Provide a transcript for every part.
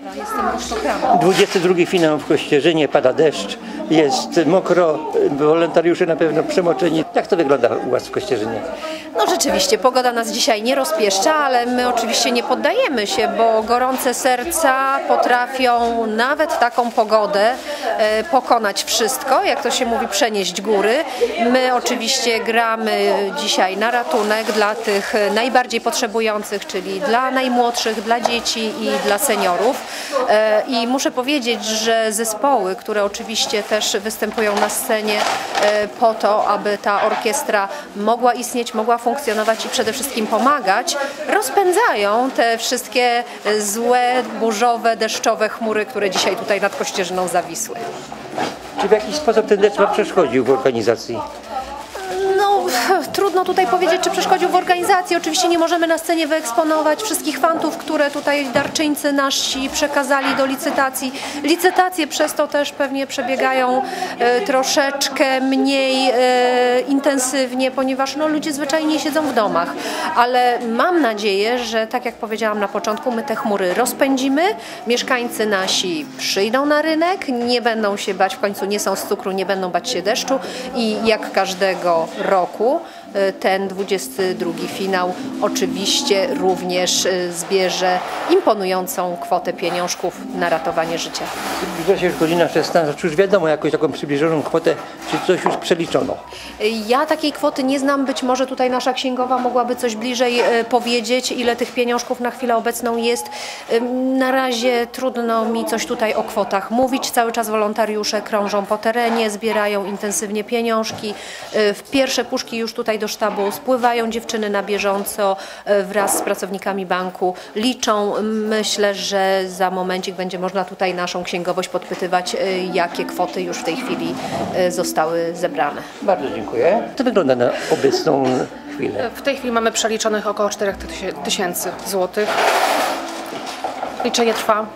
Jestem rusztokramą. 22 finał w Kościerzynie, pada deszcz, jest mokro, wolontariusze na pewno przemoczeni. Jak to wygląda u Was w Kościerzynie? No rzeczywiście, pogoda nas dzisiaj nie rozpieszcza, ale my oczywiście nie poddajemy się, bo gorące serca potrafią nawet taką pogodę e, pokonać wszystko, jak to się mówi, przenieść góry. My oczywiście gramy dzisiaj na ratunek dla tych najbardziej potrzebujących, czyli dla najmłodszych, dla dzieci i dla seniorów. E, I muszę powiedzieć, że zespoły, które oczywiście też występują na scenie e, po to, aby ta orkiestra mogła istnieć, mogła funkcjonować i przede wszystkim pomagać, rozpędzają te wszystkie złe, burzowe, deszczowe chmury, które dzisiaj tutaj nad Kościerzyną zawisły. Czy w jakiś sposób ten deszcz Wam przeszkodził w organizacji? No, trudno tutaj powiedzieć, czy przeszkodził w organizacji. Oczywiście nie możemy na scenie wyeksponować wszystkich fantów, które tutaj darczyńcy nasi przekazali do licytacji. Licytacje przez to też pewnie przebiegają e, troszeczkę mniej e, intensywnie, ponieważ no, ludzie zwyczajnie siedzą w domach. Ale mam nadzieję, że tak jak powiedziałam na początku, my te chmury rozpędzimy, mieszkańcy nasi przyjdą na rynek, nie będą się bać, w końcu nie są z cukru, nie będą bać się deszczu i jak każdego roku Bittencourt ten 22 finał oczywiście również y, zbierze imponującą kwotę pieniążków na ratowanie życia. Zbliża się już godzina 16, czy już wiadomo jakąś taką przybliżoną kwotę, czy coś już przeliczono? Y, Ja takiej kwoty nie znam, być może tutaj nasza księgowa mogłaby coś bliżej e, powiedzieć, ile tych pieniążków na chwilę obecną jest. Na razie trudno mi coś tutaj o kwotach mówić. Cały czas wolontariusze krążą po terenie, zbierają intensywnie pieniążki. W pierwsze puszki już tutaj do sztabu spływają dziewczyny na bieżąco e, wraz z pracownikami banku. Liczą. Myślę, że za momencik będzie można tutaj naszą księgowość podpytywać, e, jakie kwoty już w tej chwili e, zostały zebrane. Bardzo dziękuję. To wygląda na obecną chwilę? W tej chwili mamy przeliczonych około 4 tysięcy złotych. Liczenie trwa.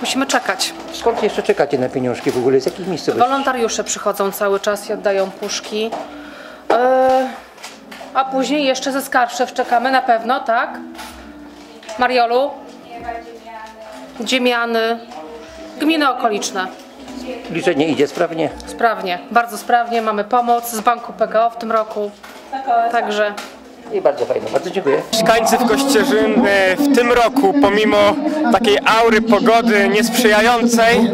Musimy czekać. Skąd jeszcze czekacie na pieniążki w ogóle? Z jakich miejscowości? Wolontariusze przychodzą cały czas i oddają puszki. A później jeszcze ze Skarszew czekamy na pewno, tak? Mariolu? Dziemiany. Gminy okoliczne. Liczenie idzie sprawnie? Sprawnie, bardzo sprawnie. Mamy pomoc z Banku PKO w tym roku. Także I bardzo fajnie, bardzo dziękuję. Mieszkańcy w Kościerzyn w tym roku, pomimo takiej aury pogody niesprzyjającej,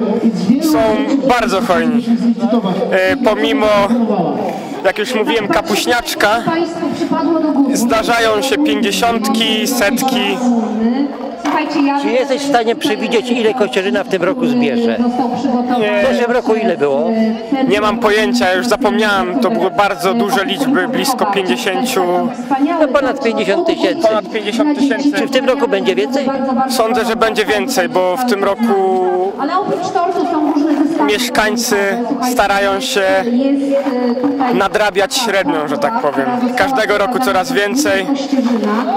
są bardzo hojni. E, Pomimo, jak już mówiłem, kapuśniaczka, zdarzają się pięćdziesiątki, setki. Czy jesteś w stanie przewidzieć, ile Kościerzyna w tym roku zbierze? W zeszłym roku ile było? Nie mam pojęcia, już zapomniałem, to były bardzo duże liczby, blisko 50, No ponad 50 tysięcy. ponad 50 tysięcy. Czy w tym roku będzie więcej? Sądzę, że będzie więcej, bo w tym roku Ale oprócz tortu są różne. Mieszkańcy starają się nadrabiać średnią, że tak powiem. Każdego roku coraz więcej,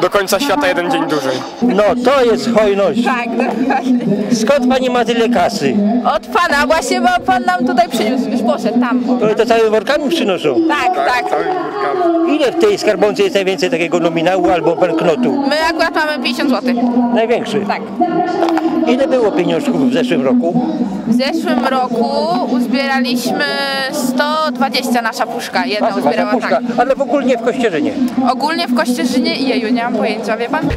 do końca świata jeden dzień dłużej. No to jest hojność. Tak, dokładnie. Skąd pani ma tyle kasy? Od pana, właśnie bo pan nam tutaj przyniósł, już poszedł tam. To, to całe workami przynoszą. Tak, tak. Ile w tej skarbonce jest najwięcej takiego nominału albo banknotu? My akurat mamy 50 zł. Największy. Tak. Ile było pieniążków w zeszłym roku? W zeszłym roku uzbieraliśmy 120 nasza puszka, jedna Wasza uzbierała puszka, tak. ale w ogólnie w Kościerzynie. Ogólnie w Kościerzynie i jeju, nie mam pojęcia, wie pan?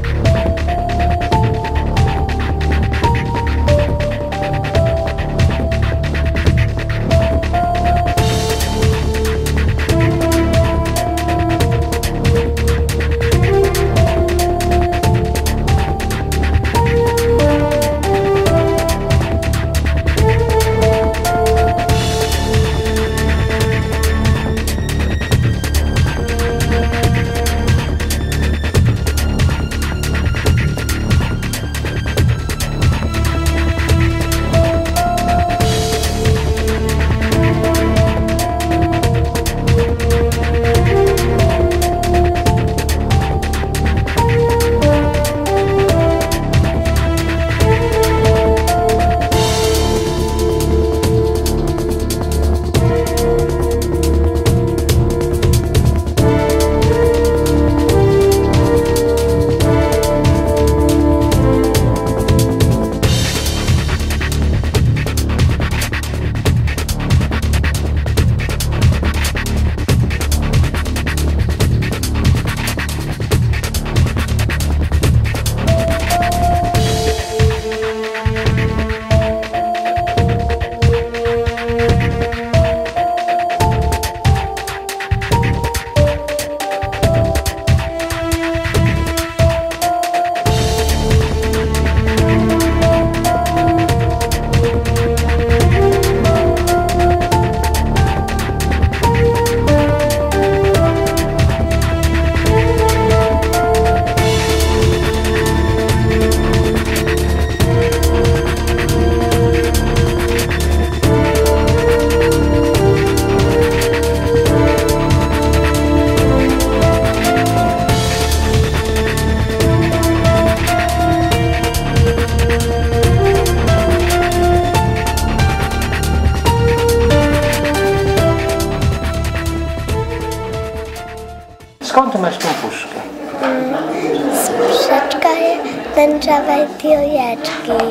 Piłeczki.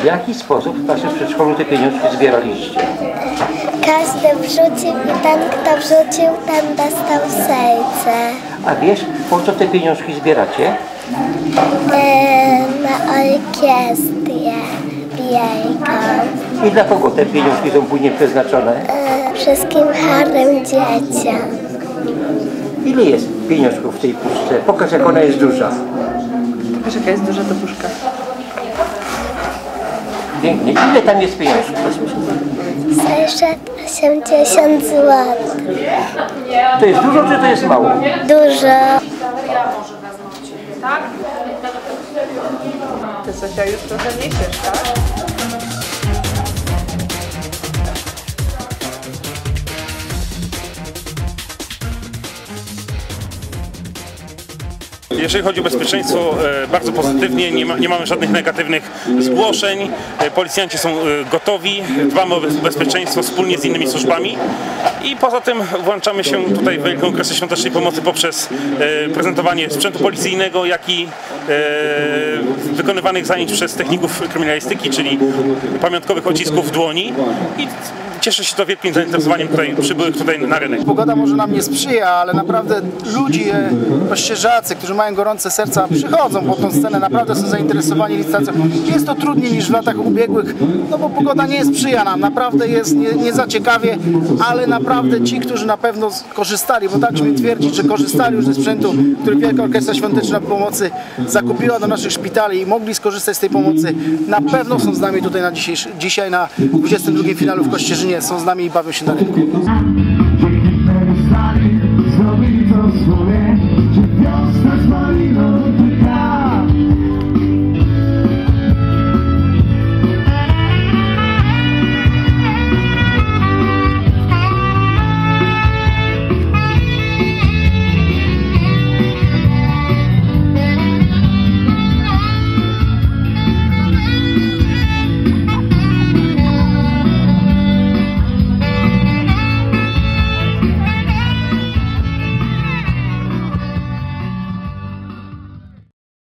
W jaki sposób w waszym przedszkolu te pieniążki zbieraliście? Każdy wrzucił i ten, kto wrzucił, ten dostał serce. A wiesz, po co te pieniążki zbieracie? E, na orkiestrę wielką. I dla kogo te pieniążki są później przeznaczone? E, wszystkim chorym dzieciom. Ile jest pieniążków w tej puszce? Pokaż jak ona jest duża. Pokaż jaka jest duża ta puszka. Pięknie. Ile tam jest pieniążków? 680 zł. To jest dużo czy to jest mało? Dużo. Ty Zosia już trochę niesiesz, tak? Jeżeli chodzi o bezpieczeństwo, e, bardzo pozytywnie, nie, ma, nie mamy żadnych negatywnych zgłoszeń. E, Policjanci są e, gotowi, dbamy o bez- bezpieczeństwo wspólnie z innymi służbami i poza tym włączamy się tutaj w Wielką Okresy Świątecznej Pomocy poprzez prezentowanie sprzętu policyjnego, jak i wykonywanych zajęć przez techników kryminalistyki, czyli pamiątkowych odcisków dłoni i cieszę się to wielkim zainteresowaniem tutaj przybyłych tutaj na rynek. Pogoda może nam nie sprzyja, ale naprawdę ludzie, paścierzacy, którzy mają gorące serca, przychodzą po tą scenę, naprawdę są zainteresowani licytacją. Jest to trudniej niż w latach ubiegłych, no bo pogoda nie sprzyja nam, naprawdę jest nie, nie za ciekawie, ale naprawdę ci, którzy na pewno korzystali, bo tak śmiem twierdzić, że korzystali już ze sprzętu, który Wielka Orkiestra Świąteczna Pomocy zakupiła do naszych szpitali i mogli skorzystać z tej pomocy, na pewno są z nami tutaj na dzisiaj na 22 finalu w Kościerzynie, są z nami i bawią się na rynku.